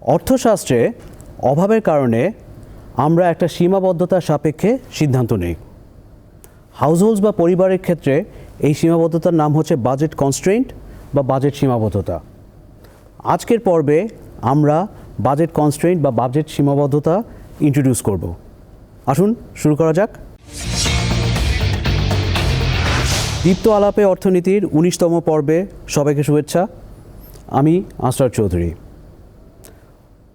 অর্থশাস্ত্রে অভাবের কারণে আমরা একটা সীমাবদ্ধতার সাপেক্ষে সিদ্ধান্ত নেই। হাউসহোল্ডস বা পরিবারের ক্ষেত্রে এই সীমাবদ্ধতার নাম হচ্ছে বাজেট কনস্ট্রেন্ট বা বাজেট সীমাবদ্ধতা। আজকের পর্বে আমরা বাজেট কনস্ট্রেন্ট বা বাজেট সীমাবদ্ধতা ইন্ট্রোডিউস করব। আসুন শুরু করা যাক। দীপ্ত আলাপে অর্থনীতির উনিশতম পর্বে সবাইকে শুভেচ্ছা। আমি আসরার চৌধুরী।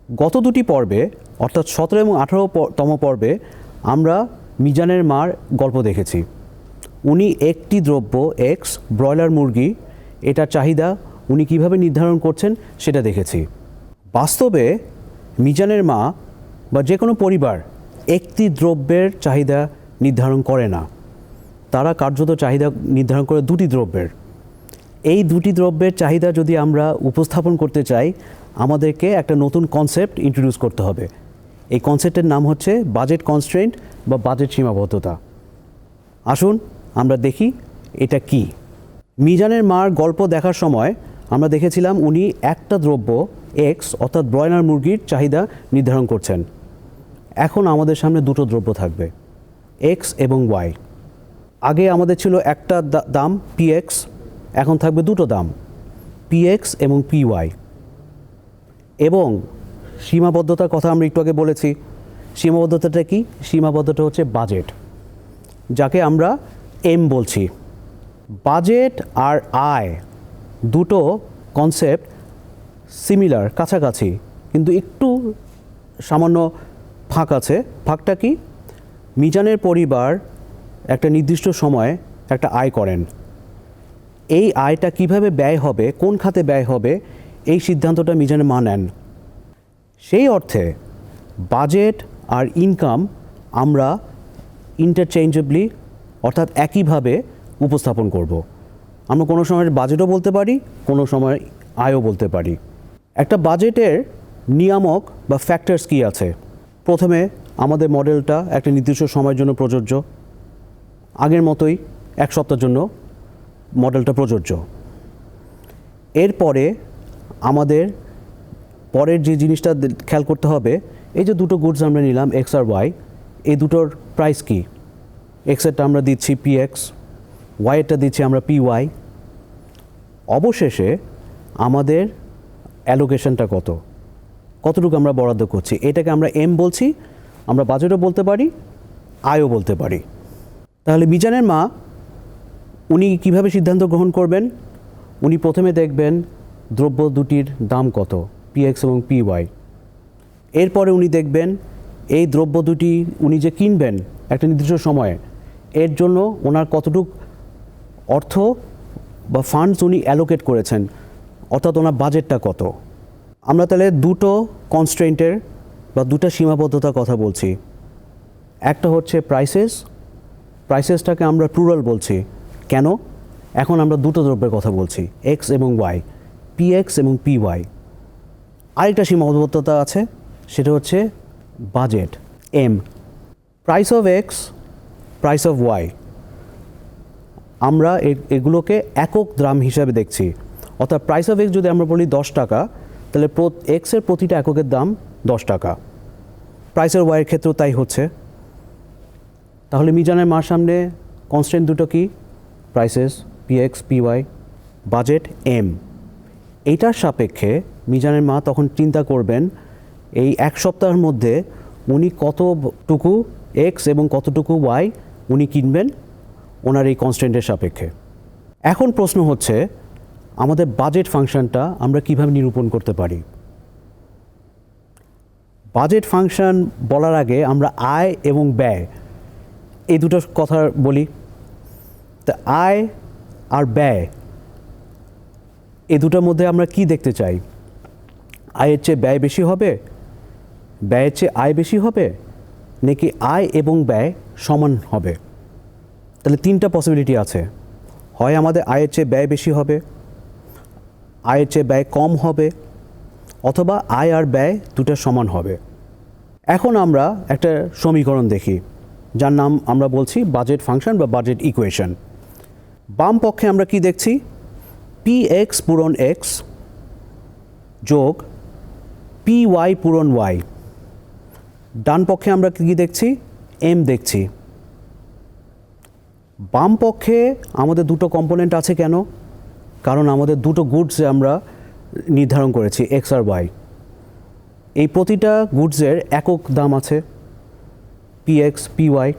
গত দুটি পর্বে, অর্থাৎ সতেরো এবং আঠারো তম পর্বে, আমরা মিজানের মার গল্প দেখেছি। উনি একটি দ্রব্য এক্স ব্রয়লার মুরগি, এটার চাহিদা উনি কীভাবে নির্ধারণ করছেন সেটা দেখেছি। বাস্তবে মিজানের মা বা যে কোনো পরিবার একটি দ্রব্যের চাহিদা নির্ধারণ করে না। তারা কার্যত চাহিদা নির্ধারণ করে দুটি দ্রব্যের। এই দুটি দ্রব্যের চাহিদা যদি আমরা উপস্থাপন করতে চাই আমাদেরকে একটা নতুন কনসেপ্ট ইন্ট্রোডিউস করতে হবে। এই কনসেপ্টের নাম হচ্ছে বাজেট কনস্ট্রেন্ট বা বাজেট সীমাবদ্ধতা। আসুন আমরা দেখি এটা কি। মিজানের মার গল্প দেখার সময় আমরা দেখেছিলাম উনি একটা দ্রব্য এক্স অর্থাৎ ব্রয়লার মুরগির চাহিদা নির্ধারণ করছেন। এখন আমাদের সামনে দুটো দ্রব্য থাকবে এক্স এবং ওয়াই আগে আমাদের ছিল একটা দাম পিএক্স এখন থাকবে দুটো দাম পিএক্স এবং পিওয়াই এবং সীমাবদ্ধতার কথা আমরা একটু আগে বলেছি। সীমাবদ্ধতাটা কি? সীমাবদ্ধতা হচ্ছে বাজেট যাকে আমরা এম বলছি। বাজেট আর আয় দুটো কনসেপ্ট সিমিলার কাছাকাছি, কিন্তু একটু সামান্য ফাঁক আছে। ফাঁকটা কি? মিজানের পরিবার একটা নির্দিষ্ট সময়ে একটা আয় করেন। এই আয়টা কীভাবে ব্যয় হবে? কোন খাতে ব্যয় হবে? এই সিদ্ধান্তটা মিজানের মা নেন। সেই অর্থে বাজেট আর ইনকাম আমরা ইন্টারচেঞ্জেবলি অর্থাৎ একইভাবে উপস্থাপন করব। আমরা কোনো সময় বাজেটও বলতে পারি, কোনো সময় আয়ও বলতে পারি। একটা বাজেটের নিয়ামক বা ফ্যাক্টরস কী আছে? প্রথমে আমাদের মডেলটা একটা নির্দিষ্ট সময়ের জন্য প্রযোজ্য। আগের মতোই এক সপ্তাহের জন্য মডেলটা প্রযোজ্য। এরপরে আমাদের পরের যে জিনিসটা খেয়াল করতে হবে, এই যে দুটো গুডস আমরা নিলাম এক্স আর ওয়াই এই দুটোর প্রাইস কি? এক্সেরটা আমরা দিচ্ছি পি এক্স ওয়াইয়েরটা দিচ্ছি আমরা পি ওয়াই অবশেষে আমাদের অ্যালোকেশনটা কত? কতটুকু আমরা বরাদ্দ করছি? এটাকে আমরা এম বলছি, আমরা বাজেটও বলতে পারি, আয়ও বলতে পারি। তাহলে মিজানের মা, উনি কীভাবে সিদ্ধান্ত গ্রহণ করবেন? উনি প্রথমে দেখবেন দ্রব্য দুটির দাম কত? পিএক্স এবং পিওয়াই এরপরে উনি দেখবেন এই দ্রব্য দুটি উনি যে কিনবেন একটা নির্দিষ্ট সময়ে, এর জন্য ওনার কতটুক অর্থ বা ফান্ডস উনি অ্যালোকেট করেছেন, অর্থাৎ ওনার বাজেটটা কত? আমরা তাহলে দুটো কনস্ট্রেন্টের বা দুটো সীমাবদ্ধতার কথা বলছি। একটা হচ্ছে প্রাইসেস প্রাইসেসটাকে আমরা প্লুরাল বলছি। কেন? এখন আমরা দুটো দ্রব্যের কথা বলছি এক্স এবং ওয়াই পি এক্স এবং পি ওয়াই আরেকটা সীমাবদ্ধতা আছে, সেটা হচ্ছে budget M price of X price of Y আমরা এগুলোকে একক দ্রাম হিসাবে দেখছি। অর্থাৎ প্রাইস অফ এক্স যদি আমরা বলি দশ টাকা, তাহলে এক্সের প্রতিটা এককের দাম দশ টাকা। প্রাইসের ওয়াইয়ের ক্ষেত্রেও তাই হচ্ছে। তাহলে মিজানের মার সামনে কনস্ট্যান্ট দুটো কি? Prices PX PY budget M এইটার সাপেক্ষে মিজানের মা তখন চিন্তা করবেন, এই এক সপ্তাহের মধ্যে উনি কতটুকু এক্স এবং কতটুকু ওয়াই উনি কিনবেন ওনার এই কনস্ট্যান্টের সাপেক্ষে। এখন প্রশ্ন হচ্ছে, আমাদের বাজেট ফাংশনটা আমরা কীভাবে নিরূপণ করতে পারি? বাজেট ফাংশন বলার আগে আমরা আয় এবং ব্যয়, এই দুটো কথা বলি। তা আয় আর ব্যয় এই দুটোর মধ্যে আমরা কি দেখতে চাই? আয়ের চেয়ে ব্যয় বেশি হবে? ব্যয়ের চেয়ে আয় বেশি হবে? নাকি আয় এবং ব্যয় সমান হবে? তাহলে তিনটা পসিবিলিটি আছে। হয় আমাদের আয়ের চেয়ে ব্যয় বেশি হবে, আয়ের চেয়ে ব্যয় কম হবে, অথবা আয় আর ব্যয় দুটো সমান হবে। এখন আমরা একটা সমীকরণ দেখি, যার নাম আমরা বলছি বাজেট ফাংশন বা বাজেট ইকুয়েশন বাম পক্ষে আমরা কি দেখছি? পি এক্স পূরণ এক্স যোগ পি ওয়াই পূরণ ওয়াই ডান পক্ষে আমরা কী দেখছি? এম দেখছি। বাম পক্ষে আমাদের দুটো কম্পোনেন্ট আছে কেন? কারণ আমাদের দুটো গুডস আমরা নির্ধারণ করেছি এক্স আর ওয়াই এই প্রতিটা গুডসের একক দাম আছে পি এক্স পি ওয়াই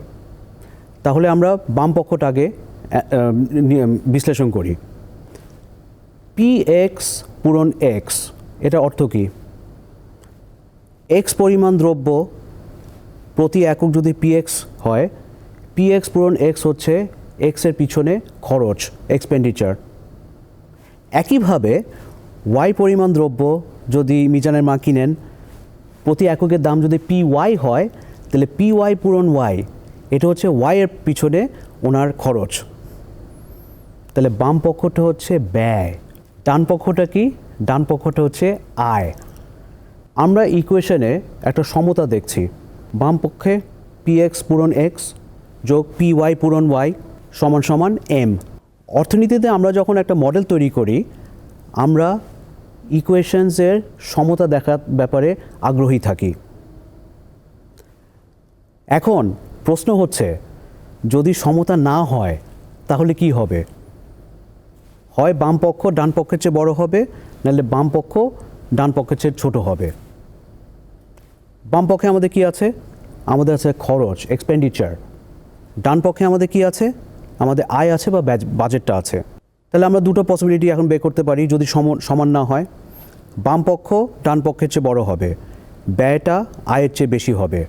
তাহলে আমরা বাম পক্ষটা আগে আহ, আহ, নি- বিশ্লেষণ করি। পি এক্স পূরণ এক্স এটা অর্থ কী? এক্স পরিমাণ দ্রব্য প্রতি একক যদি পি এক্স হয় পি এক্স পূরণ এক্স হচ্ছে এক্সের পিছনে খরচ এক্সপেন্ডিচার একইভাবে ওয়াই পরিমাণ দ্রব্য যদি মিজানের মা কিনেন, প্রতি এককের দাম যদি পি ওয়াই হয়, তাহলে পি ওয়াই পূরণ ওয়াই এটা হচ্ছে ওয়াইয়ের পিছনে ওনার খরচ। তাহলে বাম পক্ষটা হচ্ছে ব্যয়। ডান পক্ষটা কি? ডান পক্ষটা হচ্ছে আয় আমরা ইকুয়েশনে একটা সমতা দেখছি। বাম পক্ষে পি এক্স পূরণ এক্স যোগ পি ওয়াই পূরণ ওয়াই সমান সমান এম অর্থনীতিতে আমরা যখন একটা মডেল তৈরি করি, আমরা ইকুয়েশনসের সমতা দেখার ব্যাপারে আগ্রহী থাকি। এখন প্রশ্ন হচ্ছে, যদি সমতা না হয়, তাহলে কি হবে? হয় বাম পক্ষ, ডান পক্ষের চেয়ে বড় হবে, নাহলে বাম পক্ষ, ডান পক্ষের চেয়ে ছোট হবে। বাম পক্ষে আমাদের কি আছে? আমাদের আছে খরচ এক্সপেন্ডিচার ডান পক্ষে আমাদের কি আছে? আমাদের আয় আছে বা বাজেটটা আছে। তাহলে আমরা দুটো পসিবিলিটি এখন বের করতে পারি যদি সমান না হয়। বাম পক্ষ, ডান পক্ষের চেয়ে বড় হবে। ব্যয়টা আয়ের চেয়ে বেশি হবে।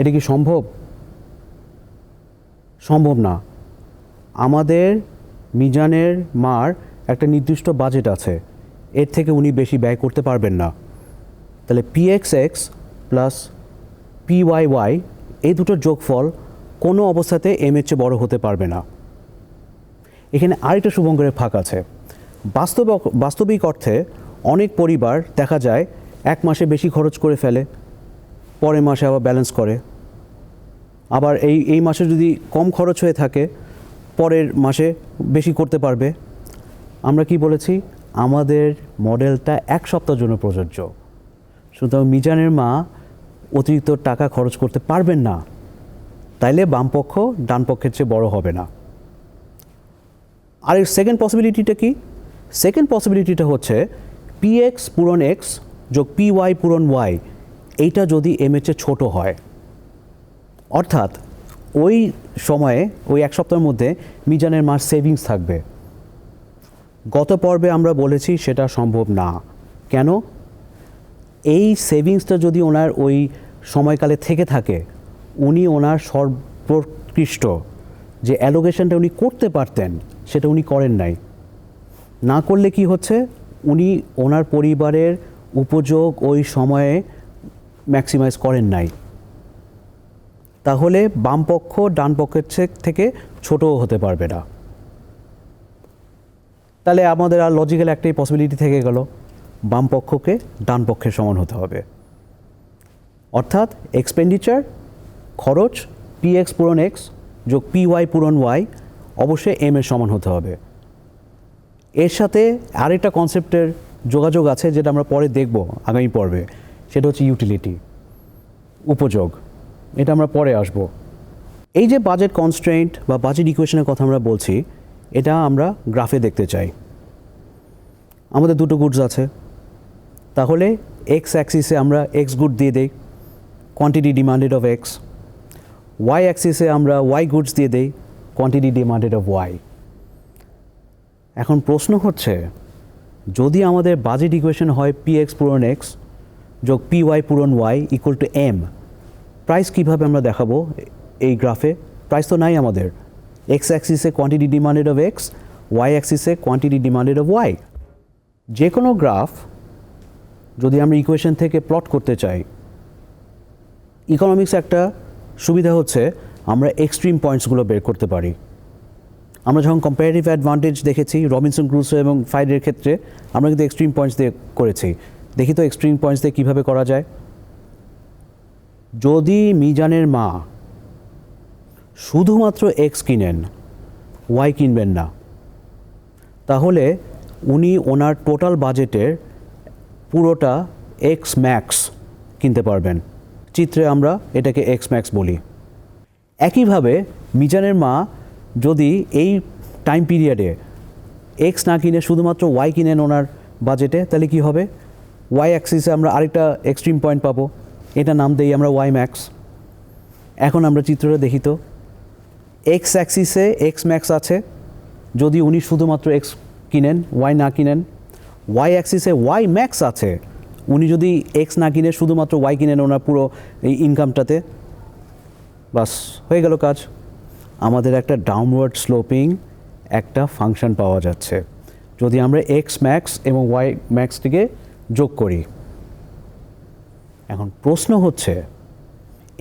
এটা কি সম্ভব? সম্ভব না। আমাদের মিজানের মার একটা নির্দিষ্ট বাজেট আছে। এর থেকে উনি বেশি ব্যয় করতে পারবেন না। তাহলে P X plus P Y Y এই দুটোর যোগফল কোনো অবস্থাতে এম এর চেয়ে বড় হতে পারবে না। এখানে আরেকটা শুভঙ্করের ফাঁক আছে। বাস্তব বাস্তবিক অর্থে অনেক পরিবার দেখা যায় এক মাসে বেশি খরচ করে ফেলে, পরের মাসে আবার ব্যালেন্স করে। আবার এই এই মাসে যদি কম খরচ হয়ে থাকে পরের মাসে বেশি করতে পারবে। আমরা কি বলেছি? আমাদের মডেলটা এক সপ্তাহের জন্য প্রযোজ্য। সুতরাং মিজানের মা অতিরিক্ত টাকা খরচ করতে পারবেন না। তাইলে বাম পক্ষ ডান পক্ষের চেয়ে বড় হবে না। আর এর সেকেন্ড পসিবিলিটিটা কি? সেকেন্ড পসিবিলিটিটা হচ্ছে পি এক্স পূরণ এক্স যোগ পি ওয়াই পূরণ ওয়াই এইটা যদি এম এর চেয়ে ছোটো হয়। অর্থাৎ ওই সময়ে, ওই এক সপ্তাহের মধ্যে মিজানের মার সেভিংস থাকবে। গত পর্বে আমরা বলেছি সেটা সম্ভব না। কেন? এই সেভিংসটা যদি ওনার ওই সময়কালে থেকে থাকে, উনি ওনার সর্বোৎকৃষ্ট। যে অ্যালোকেশনটা উনি করতে পারতেন, সেটা উনি করেন নাই। না করলে কি হচ্ছে? উনি ওনার পরিবারের উপযোগ ওই সময়ে ম্যাক্সিমাইজ করেন নাই। তাহলে বাম পক্ষ ডান পক্ষের থেকে ছোটও হতে পারবে না। তাহলে আমাদের আর লজিক্যাল একটাই পসিবিলিটি থেকে গেল। বাম পক্ষকে ডান পক্ষের সমান হতে হবে। অর্থাৎ এক্সপেন্ডিচার খরচ পি এক্স পূরণ এক্স যোগ পি ওয়াই পূরণ ওয়াই অবশ্যই এম এর সমান হতে হবে। এর সাথে আরেকটা কনসেপ্টের যোগাযোগ আছে যেটা আমরা পরে দেখব আগামী পর্বে। সেটা হচ্ছে ইউটিলিটি উপযোগ। এটা আমরা পরে আসব। এই যে বাজেট কনস্ট্রেন্ট বা বাজেট ইকুয়েশনের কথা আমরা বলছি, এটা আমরা গ্রাফে দেখতে চাই। আমাদের দুটো গুডস আছে। তাহলে এক্স অ্যাক্সিসে আমরা এক্স গুড দিয়ে দেই quantity demanded of X Y অ্যাক্সিসে আমরা ওয়াই গুডস দিয়ে দেই কোয়ান্টিটি ডিমান্ডেড অফ ওয়াই এখন প্রশ্ন হচ্ছে, যদি আমাদের বাজেট ইকুয়েশন হয় পি এক্স পূরণ এক্স যোগ পি ওয়াই পূরণ Y equal to M price কীভাবে আমরা দেখাবো এই গ্রাফে প্রাইস তো নাই আমাদের। X অ্যাক্সিসে quantity demanded of X Y অ্যাক্সিসে quantity demanded of Y যে কোনো গ্রাফ যদি আমরা ইকুয়েশন থেকে প্লট করতে চাই ইকোনমিক্স একটা সুবিধা হচ্ছে আমরা এক্সট্রিম পয়েন্টসগুলো বের করতে পারি। আমরা যখন কম্পারেটিভ অ্যাডভান্টেজ দেখেছি রবিনসন ক্রুসো এবং ফাইডের ক্ষেত্রে, আমরা কিন্তু এক্সট্রিম পয়েন্টস দিয়ে করেছি। দেখি তো এক্সট্রিম পয়েন্টস দিয়ে কীভাবে করা যায়? যদি মিজানের মা শুধুমাত্র এক্স কিনেন, ওয়াই কিনবেন না। তাহলে উনি ওনার টোটাল বাজেটের পুরোটা এক্স ম্যাক্স কিনতে পারবেন। চিত্রে আমরা এটাকে এক্স ম্যাক্স বলি। একইভাবে মিজানের মা যদি এই টাইম পিরিয়ডে এক্স না কিনে শুধুমাত্র ওয়াই কিনেন ওনার বাজেটে, তাহলে কি হবে? ওয়াই অ্যাক্সিসে আমরা আরেকটা এক্সট্রিম পয়েন্ট পাবো। এটা নাম দেই আমরা ওয়াই ম্যাক্স এখন আমরা চিত্রটা দেখি তো। এক্স অ্যাক্সিসে এক্স ম্যাক্স আছে। যদি উনি শুধুমাত্র এক্স কিনেন ওয়াই না কিনেন ওয়াই অ্যাক্সিসে ওয়াই ম্যাক্স আছে। উনি যদি এক্স না কিনে, শুধুমাত্র ওয়াই কিনেন ওনার পুরো এই ইনকামটাতে বাস, হয়ে গেল কাজ। আমাদের একটা ডাউনওয়ার্ড স্লোপিং একটা ফাংশন পাওয়া যাচ্ছে। যদি আমরা এক্স ম্যাক্স এবং ওয়াই ম্যাক্সটিকে যোগ করি। এখন প্রশ্ন হচ্ছে,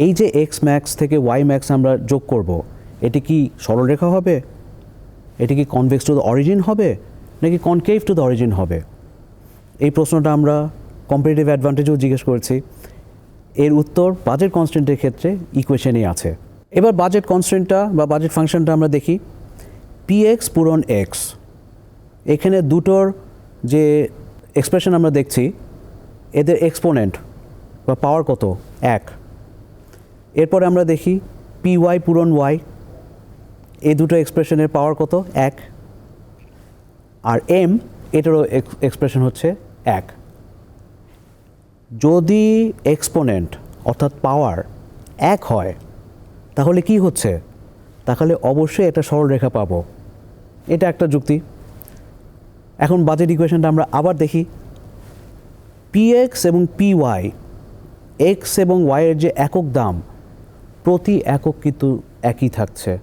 এই যে এক্স ম্যাক্স থেকে ওয়াই ম্যাক্স আমরা যোগ করব, এটি কি সরলরেখা হবে? এটি কি কনভেক্স টু দ্য অরিজিন হবে? নাকি কনকেভ টু দ্য অরিজিন হবে? এই প্রশ্নটা আমরা কম্পিটিটিভ অ্যাডভান্টেজেও জিজ্ঞেস করেছি। এর উত্তর বাজেট কনস্ট্যান্টের ক্ষেত্রে ইকুয়েশনেই আছে। এবার বাজেট কনস্ট্যান্টটা বা বাজেট ফাংশনটা আমরা দেখি। পি এক্স পূরণ এক্স এখানে দুটোর যে এক্সপ্রেশন আমরা দেখছি, এদের এক্সপোনেন্ট বা পাওয়ার কত? এক। এরপরে আমরা দেখি পি ওয়াই পূরণ ওয়াই। এই দুটো এক্সপ্রেশনের পাওয়ার কত? এক। আর এম, এটারও এক্সপ্রেশন হচ্ছে এক। যদি এক্সপোনেন্ট, অর্থাৎ পাওয়ার, এক হয়, তাহলে কি হচ্ছে? তাহলে অবশ্যই একটা সরলরেখা পাবো। এটা একটা যুক্তি। এখন বাজেট ইকুয়েশনটা আমরা আবার দেখি। পি এক্স এবং পি ওয়াই এক্স এবং ওয়াইয়ের যে একক দাম, প্রতি একক কিন্তু একই থাকছে।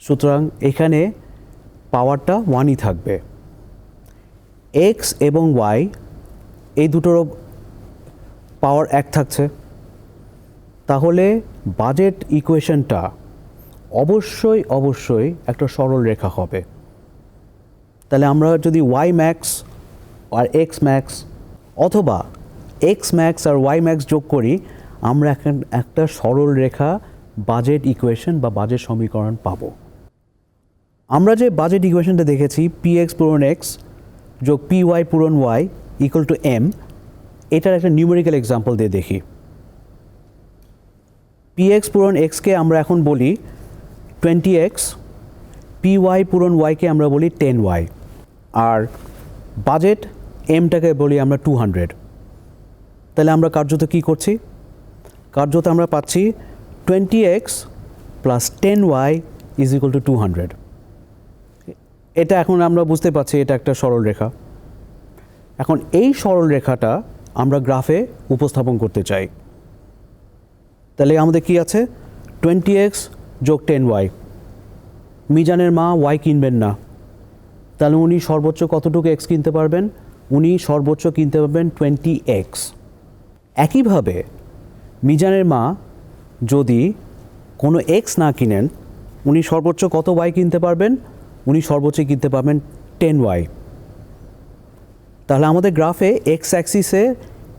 সুতরাং এখানে পাওয়ারটা ওয়ানই থাকবে। এক্স এবং ওয়াই এই দুটোরও পাওয়ার এক থাকছে। তাহলে বাজেট ইকুয়েশনটা অবশ্যই অবশ্যই একটা সরল রেখা হবে। তাহলে আমরা যদি ওয়াই ম্যাক্স আর এক্স ম্যাক্স অথবা এক্স ম্যাক্স আর ওয়াই ম্যাক্স যোগ করি, আমরা এখন একটা সরল রেখা বাজেট ইকুয়েশন বা বাজেট সমীকরণ পাবো। আমরা যে বাজেট ইকুয়েশনটা দেখেছি পি এক্স পূরণ এক্স যোগ পি ওয়াই পূরণ ওয়াই ইকুয়াল টু এম এটার একটা নিউমেরিক্যাল এক্সাম্পল দিয়ে দেখি। পি এক্স পূরণ এক্সকে আমরা এখন বলি টোয়েন্টি এক্স পি ওয়াই পূরণ ওয়াইকে আমরা বলি টেন ওয়াই আর বাজেট এমটাকে বলি আমরা টু হান্ড্রেড তাহলে আমরা কার্যত কী করছি? কার্যত আমরা পাচ্ছি twenty X plus ten Y is equal to two hundred এটা এখন আমরা বুঝতে পারছি এটা একটা সরল রেখা। এখন এই সরল রেখাটা আমরা গ্রাফে উপস্থাপন করতে চাই। তাহলে আমাদের কি আছে? টোয়েন্টি এক্স যোগ টেন ওয়াই মিজানের মা ওয়াই কিনবেন না। তাহলে উনি সর্বোচ্চ কতটুকু এক্স কিনতে পারবেন? উনি সর্বোচ্চ কিনতে পারবেন টোয়েন্টি এক্স একইভাবে মিজানের মা যদি কোনো এক্স না কিনেন, উনি সর্বোচ্চ কত ওয়াই কিনতে পারবেন? উনি সর্বোচ্চ কিনতে পারবেন টেন ওয়াই তাহলে আমাদের গ্রাফে এক্স অ্যাক্সিসে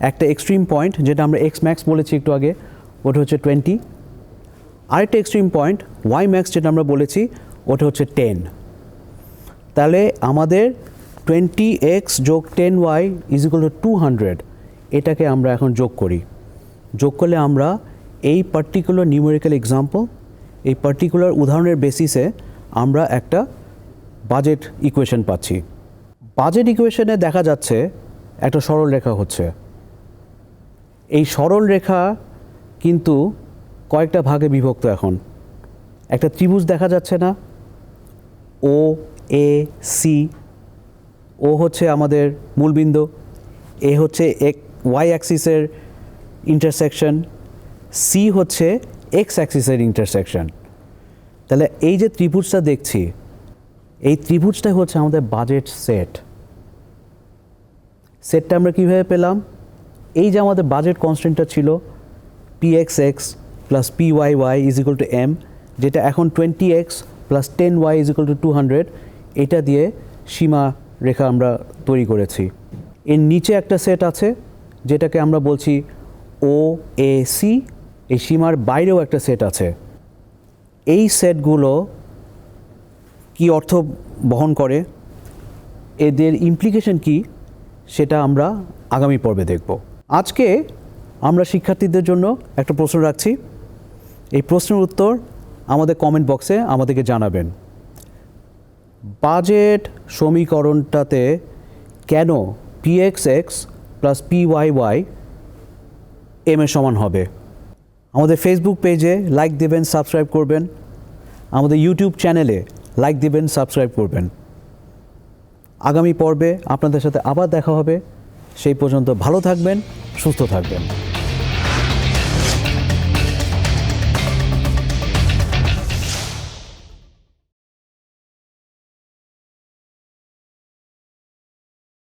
একটা এক্সট্রিম পয়েন্ট যেটা আমরা এক্স ম্যাক্স বলেছি একটু আগে, ওটা হচ্ছে টোয়েন্টি আরেকটা এক্সট্রিম পয়েন্ট ওয়াই ম্যাক্স যেটা আমরা বলেছি, ওটা হচ্ছে টেন তাহলে আমাদের টোয়েন্টি এক্স যোগ ten Y is two hundred এটাকে আমরা এখন যোগ করি। যোগ করলে আমরা এই পার্টিকুলার নিউমেরিক্যাল এক্সাম্পল এই পার্টিকুলার উদাহরণের বেসিসে আমরা একটা বাজেট ইকুয়েশন পাচ্ছি। বাজেট ইকুয়েশনে দেখা যাচ্ছে একটা সরল রেখা হচ্ছে। এই সরল রেখা কিন্তু কয়েকটা ভাগে বিভক্ত এখন। একটা ত্রিভুজ দেখা যাচ্ছে না। ও এ সি ও হচ্ছে আমাদের মূলবিন্দু। এ হচ্ছে এক ওয়াই অ্যাক্সিসের ইন্টারসেকশন সি হচ্ছে এক্স অ্যাক্সিসের ইন্টারসেকশন তাহলে এই যে ত্রিভুজটা দেখছি, এই ত্রিভুজটা হচ্ছে আমাদের বাজেট সেট সেটটা আমরা কীভাবে পেলাম? এই যে আমাদের বাজেট কনস্ট্যান্টটা ছিল P X X plus P Y Y is equal to M যেটা এখন twenty X plus ten Y is equal to two hundred এটা দিয়ে সীমা রেখা আমরা তৈরি করেছি। এর নিচে একটা সেট আছে যেটাকে আমরা বলছি ও এ সি এই সীমার বাইরেও একটা সেট আছে। এই সেটগুলো কি অর্থ বহন করে? এদের ইমপ্লিকেশন কি? সেটা আমরা আগামী পর্বে দেখব। আজকে আমরা শিক্ষার্থীদের জন্য একটা প্রশ্ন রাখছি। এই প্রশ্নের উত্তর আমাদের কমেন্ট বক্সে আমাদেরকে জানাবেন। বাজেট সমীকরণটাতে কেন P X X plus P Y Y M এর সমান হবে। আমাদের ফেসবুক পেজে লাইক দেবেন সাবস্ক্রাইব করবেন। আমাদের ইউটিউব চ্যানেলে লাইক দেবেন সাবস্ক্রাইব করবেন। আগামী পর্বে আপনাদের সাথে আবার দেখা হবে। সেই পর্যন্ত ভালো থাকবেন, সুস্থ থাকবেন।